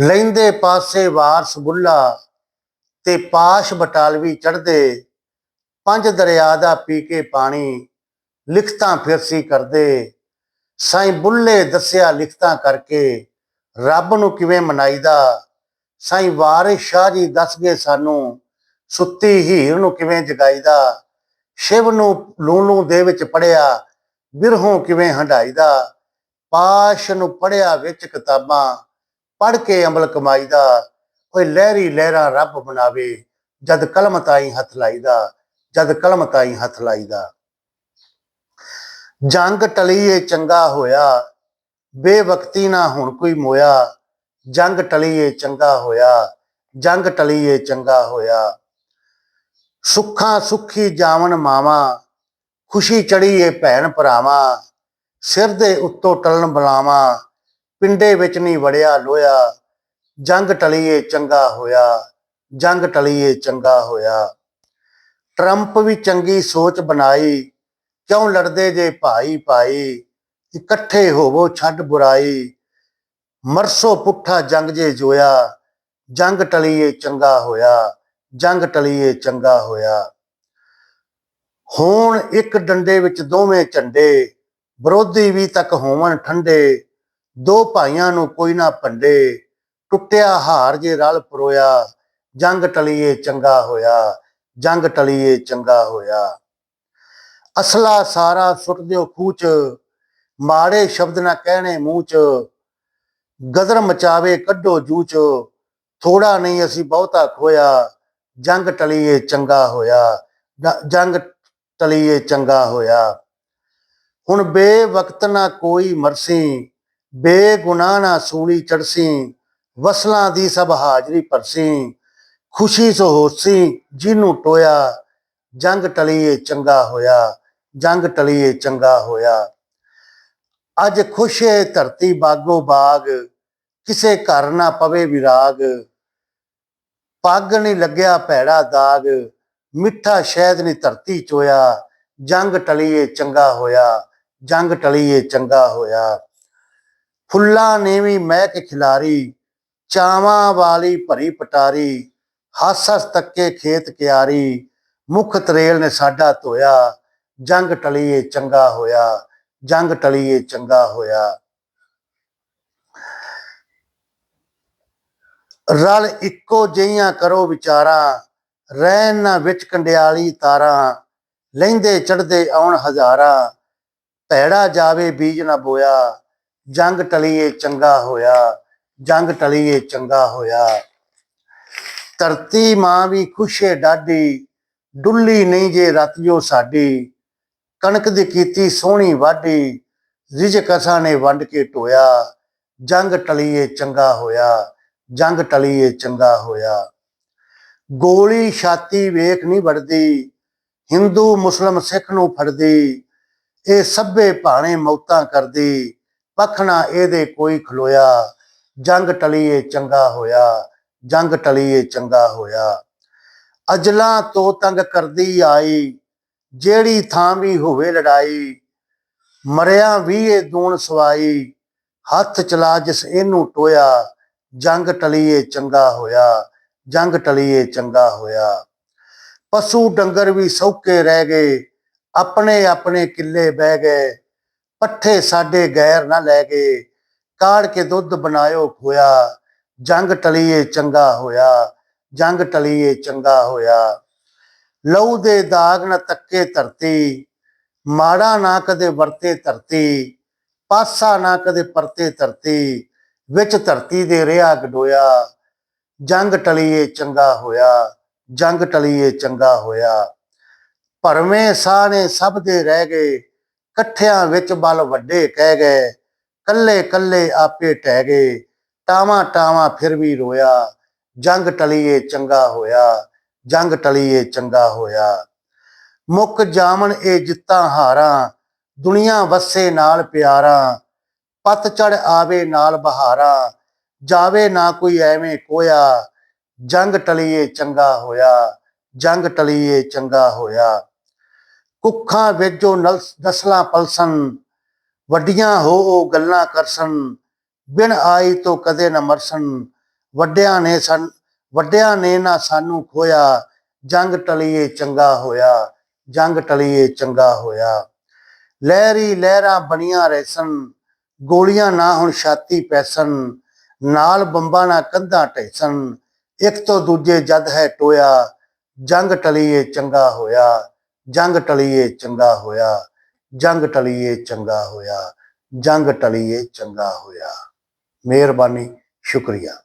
ਲੈਂਦੇ ਪਾਸੇ ਵਾਰਸ ਬੁੱਲਾ ਤੇ ਪਾਸ਼ ਬਟਾਲਵੀ ਚੜਦੇ ਪੰਜ ਦਰਿਆ ਦਾ ਪੀ ਕੇ ਪਾਣੀ, ਲਿਖਤਾਂ ਫਿਰਸੀ ਕਰਦੇ। ਸਾਈਂ ਬੁੱਲੇ ਦੱਸਿਆ ਲਿਖਤਾਂ ਕਰਕੇ, ਰੱਬ ਨੂੰ ਕਿਵੇਂ ਮਨਾਈਦਾ? ਸਾਈਂ ਵਾਰਿਸ ਸ਼ਾਹ ਜੀ ਦੱਸ ਗਏ ਸਾਨੂੰ, ਸੁੱਤੀ ਹੀਰ ਨੂੰ ਕਿਵੇਂ ਜਗਾਈਦਾ? ਸ਼ਿਵ ਨੂੰ ਲੂਲੂ ਦੇ ਵਿੱਚ ਪੜਿਆ ਬਿਰਹੋਂ ਕਿਵੇਂ ਹੰਡਾਈਦਾ ਪਾਸ਼ ਨੂੰ ਪੜਿਆ ਵਿੱਚ ਕਿਤਾਬਾਂ ਪੜ ਕੇ ਅਮਲ ਕਮਾਈ ਦਾ, ਓਏ ਲਹਿਰੀ ਲਹਿਰਾ ਰੱਬ ਬਣਾਵੇ ਜਦ ਕਲਮ ਤਾਈ ਹੱਥ ਲਾਈਦਾ, ਜਦ ਕਲਮ ਤਾਈ ਹੱਥ ਲਾਈਦਾ। ਜੰਗ ਟਲੀਏ ਚੰਗਾ ਹੋਇਆ, ਬੇਵਕਤੀ ਨਾ ਹੁਣ ਕੋਈ ਮੋਇਆ, ਜੰਗ ਟਲੀਏ ਚੰਗਾ ਹੋਇਆ, ਜੰਗ ਟਲੀਏ ਚੰਗਾ ਹੋਇਆ। ਸੁੱਖਾਂ ਸੁੱਖੀ ਜਾਵਨ ਮਾਵਾ, ਖੁਸ਼ੀ ਚੜੀਏ ਭੈਣ ਭਰਾਵਾਂ, ਸਿਰ ਦੇ ਉੱਤੋਂ ਟਲਣ ਬਲਾਵਾਂ ਪਿੰਡੇ ਵਿੱਚ ਨਹੀਂ ਵੜਿਆ ਲੋਇਆ, ਜੰਗ ਟਲੀਏ ਚੰਗਾ ਹੋਇਆ, ਜੰਗ ਟਲੀਏ ਚੰਗਾ ਹੋਇਆ। ਟਰੰਪ ਵੀ ਚੰਗੀ ਸੋਚ ਬਣਾਈ, ਕਿਉਂ ਲੜਦੇ ਜੇ ਭਾਈ ਭਾਈ, ਇਕੱਠੇ ਹੋਵੋ ਛੱਡ ਬੁਰਾਈ। ਮਰਸੋ ਪੁੱਠਾ ਜੰਗ ਜੇ ਜੋਇਆ, ਜੰਗ ਟਲੀਏ ਚੰਗਾ ਹੋਇਆ, ਜੰਗ ਟਲੀਏ ਚੰਗਾ ਹੋਇਆ। ਹੋਣ ਇੱਕ ਡੰਡੇ ਵਿੱਚ ਦੋਵੇਂ ਝੰਡੇ, ਵਿਰੋਧੀ ਵੀ ਤੱਕ ਹੋਵਣ ਠੰਡੇ ਦੋ ਭਾਈਆਂ ਨੂੰ ਕੋਈ ਨਾ ਭੰਡੇ, ਟੁੱਟਿਆ ਹਾਰ ਜੇ ਰਲ ਪਰੋਇਆ, ਜੰਗ ਟਲੀਏ ਚੰਗਾ ਹੋਇਆ, ਜੰਗ ਟਲੀਏ ਚੰਗਾ ਹੋਇਆ। ਅਸਲਾ ਸਾਰਾ ਸੁੱਟ ਦਿਓ ਖੂਚ ਮਾੜੇ ਸ਼ਬਦ ਨਾ ਕਹਿਣੇ ਮੂੰਹ ਚ, ਗਦਰ ਮਚਾਵੇ ਕੱਢੋ ਜੂ ਚ ਥੋੜਾ ਨਹੀਂ ਅਸੀਂ ਬਹੁਤਾ ਖੋਇਆ, ਜੰਗ ਟਲੀਏ ਚੰਗਾ ਹੋਇਆ ਜੰਗ ਟਲੀਏ ਚੰਗਾ ਹੋਇਆ। ਹੁਣ ਬੇਵਕਤ ਨਾ ਕੋਈ ਮਰਸੀ ਬੇਗੁਨਾਹ ਨਾ ਸੂਲੀ ਚੜਸੀ ਵਸਲਾਂ ਦੀ ਸਭ ਹਾਜ਼ਰੀ ਪਰਸੀ ਖੁਸ਼ੀ ਸੋ ਹੋਸੀ, ਜਿਹਨੂੰ ਟੋਇਆ, ਜੰਗ ਟਲੀਏ ਚੰਗਾ ਹੋਇਆ, ਜੰਗ ਟਲੀਏ ਚੰਗਾ ਹੋਇਆ। ਅੱਜ ਖੁਸ਼ ਹੈ ਧਰਤੀ ਬਾਗੋ ਬਾਗ, ਕਿਸੇ ਘਰ ਨਾ ਪਵੇ ਵਿਰਾਗ। ਪੱਗ ਨਹੀਂ ਲੱਗਿਆ ਭੈੜਾ ਦਾਗ, ਮਿੱਠਾ ਸ਼ਹਿਦ ਨਹੀਂ ਧਰਤੀ ਚੋਇਆ। ਜੰਗ ਟਲੀਏ ਚੰਗਾ ਹੋਇਆ, ਜੰਗ ਟਲੀਏ ਚੰਗਾ ਹੋਇਆ। ਫੁੱਲਾਂ ਨੇ ਵੀ ਮਹਿਕ ਖਿਲਾਰੀ, ਚਾਵਾਂ ਵਾਲੀ ਭਰੀ ਪਟਾਰੀ, ਹੱਸ ਹੱਸ ਤੱਕੇ ਖੇਤ ਕਿਆਰੀ, ਮੁਖ ਤਰੇਲ ਨੇ ਸਾਡਾ ਧੋਇਆ, ਜੰਗ ਟਲੀਏ ਚੰਗਾ ਹੋਇਆ, ਜੰਗ ਟਲੀਏ ਚੰਗਾ ਹੋਇਆ। ਰਲ ਇੱਕੋ ਜਿਹੀਆਂ ਕਰੋ ਵਿਚਾਰਾਂ, ਰਹਿਣ ਨਾ ਵਿੱਚ ਕੰਡਿਆਲੀ ਤਾਰਾਂ, ਲੈਂਦੇ ਚੜਦੇ ਆਉਣ ਹਜ਼ਾਰਾਂ, ਭੈੜਾ ਜਾਵੇ ਬੀਜ ਨਾ ਬੋਇਆ ਜੰਗ ਟਲੀਏ ਚੰਗਾ ਹੋਇਆ, ਜੰਗ ਟਲੀਏ ਚੰਗਾ ਹੋਇਆ। ਧਰਤੀ ਮਾਂ ਵੀ ਖੁਸ਼ੇ ਡਾਢੀ, ਡੁੱਲੀ ਨਹੀਂ ਜੇ ਰਤਿਓ ਸਾਡੀ। ਕਣਕ ਦੀ ਕੀਤੀ ਸੋਹਣੀ ਵਾਢੀ, ਰਿਜਕ ਅਸਾਂ ਨੇ ਵੰਡ ਕੇ ਟੋਇਆ। ਜੰਗ ਟਲੀਏ ਚੰਗਾ ਹੋਇਆ, ਜੰਗ ਟਲੀਏ ਚੰਗਾ ਹੋਇਆ। ਗੋਲੀ ਛਾਤੀ ਵੇਖ ਨਹੀਂ ਵੜਦੀ, ਹਿੰਦੂ ਮੁਸਲਮ ਸਿੱਖ ਨੂੰ ਫੜਦੀ। ਇਹ ਸਭੇ ਭਾਣੇ ਮੌਤਾਂ ਕਰਦੀ। ਪੱਖ ਨਾ ਇਹਦੇ ਕੋਈ ਖਲੋਇਆ। ਜੰਗ ਟਲੀਏ ਚੰਗਾ ਹੋਇਆ, ਜੰਗ ਟਲੀਏ ਚੰਗਾ ਹੋਇਆ। ਅਜਲਾਂ ਤੋਂ ਤੰਗ ਕਰਦੀ ਆਈ, ਜਿਹੜੀ ਥਾਂ ਵੀ ਹੋਵੇ ਲੜਾਈ। ਮਰਿਆ ਵੀ ਇਹ ਦੂਣ ਸਵਾਈ, ਹੱਥ ਚਲਾ ਜਿਸ ਇਹਨੂੰ ਟੋਇਆ। ਜੰਗ ਟਲੀਏ ਚੰਗਾ ਹੋਇਆ, ਜੰਗ ਟਲੀਏ ਚੰਗਾ ਹੋਇਆ। ਪਸ਼ੂ ਡੰਗਰ ਵੀ ਸੌਕੇ ਰਹਿ ਗਏ, ਆਪਣੇ ਆਪਣੇ ਕਿੱਲੇ ਬਹਿ ਗਏ। ਪੱਠੇ ਸਾਡੇ ਗੈਰ ਨਾ ਲੈ ਗਏ ਕਾੜ ਕੇ ਦੁੱਧ ਬਣਾਇਓ ਖੋਇਆ, ਜੰਗ ਟਲੀਏ ਚੰਗਾ ਹੋਇਆ, ਜੰਗ ਟਲੀਏ ਚੰਗਾ ਹੋਇਆ। ਲਹੂ ਦੇ ਦਾਗ ਨਾ ਤੱਕੇ ਧਰਤੀ, ਮਾੜਾ ਨਾ ਕਦੇ ਵਰਤੇ ਧਰਤੀ, ਪਾਸਾ ਨਾ ਕਦੇ ਪਰਤੇ ਧਰਤੀ, ਵਿੱਚ ਧਰਤੀ ਦੇ ਰਿਹਾ ਗਡੋਇਆ। ਜੰਗ ਟਲੀਏ ਚੰਗਾ ਹੋਇਆ, ਜੰਗ ਟਲੀਏ ਚੰਗਾ ਹੋਇਆ। ਭਰਵੇਂ ਸਾਹ ਨੇ ਸਭ ਦੇ ਰਹਿ ਗਏ ਇਕੱਠਿਆਂ ਵਿੱਚ ਬਲ ਵੱਡੇ ਕਹਿ ਗਏ, ਕੱਲੇ ਕੱਲੇ ਆਪੇ ਟਹਿ ਗਏ, ਟਾਵਾਂ ਟਾਵਾਂ ਫਿਰ ਵੀ ਰੋਇਆ, ਜੰਗ ਟਲੀਏ ਚੰਗਾ ਹੋਇਆ, ਜੰਗ ਟਲੀਏ ਚੰਗਾ ਹੋਇਆ। ਮੁੱਕ ਜਾਵਣ ਇਹ ਜਿੱਤਾਂ ਹਾਰਾਂ, ਦੁਨੀਆ ਵਸੇ ਨਾਲ ਪਿਆਰਾ ਚੜ ਆਵੇ ਨਾਲ ਬਹਾਰਾਂ, ਜਾਵੇ ਨਾ ਕੋਈ ਐਵੇਂ ਕੋਇਆ ਜੰਗ ਟਲੀਏ ਚੰਗਾ ਹੋਇਆ, ਜੰਗ ਟਲੀਏ ਚੰਗਾ ਹੋਇਆ। ਕੁੱਖਾਂ ਵਿੱਚ ਜੋ ਨਲ- ਨਸਲਾਂ ਪਲਸਨ ਵੱਡੀਆਂ ਹੋ ਉਹ ਗੱਲਾਂ ਕਰਸਨ ਬਿਨ ਆਈ ਤੋਂ ਕਦੇ ਨਾ ਮਰਸਨ ਵੱਡਿਆਂ ਨੇ ਸਨ ਵੱਡਿਆਂ ਨੇ ਨਾ ਸਾਨੂੰ ਖੋਇਆ, ਜੰਗ ਟਲੀਏ ਚੰਗਾ ਹੋਇਆ, ਜੰਗ ਟਲੀਏ ਚੰਗਾ ਹੋਇਆ। ਲਹਿਰੀ ਲਹਿਰਾਂ ਬਣੀਆਂ ਰਹਿਸਨ ਗੋਲੀਆਂ ਨਾ ਹੁਣ ਛਾਤੀ ਪੈਸਨ ਨਾਲ ਬੰਬਾਂ ਨਾ ਕੰਧਾਂ ਢੈਸਨ ਇੱਕ ਤੋਂ ਦੂਜੇ ਜਦ ਹੈ ਟੋਇਆ, ਜੰਗ ਟਲੀਏ ਚੰਗਾ ਹੋਇਆ। ਜੰਗ ਟਲੀਏ ਚੰਗਾ ਹੋਇਆ ਜੰਗ ਟਲੀਏ ਚੰਗਾ ਹੋਇਆ ਜੰਗ ਟਲੀਏ ਚੰਗਾ ਹੋਇਆ। ਮਿਹਰਬਾਨੀ ਸ਼ੁਕਰੀਆ।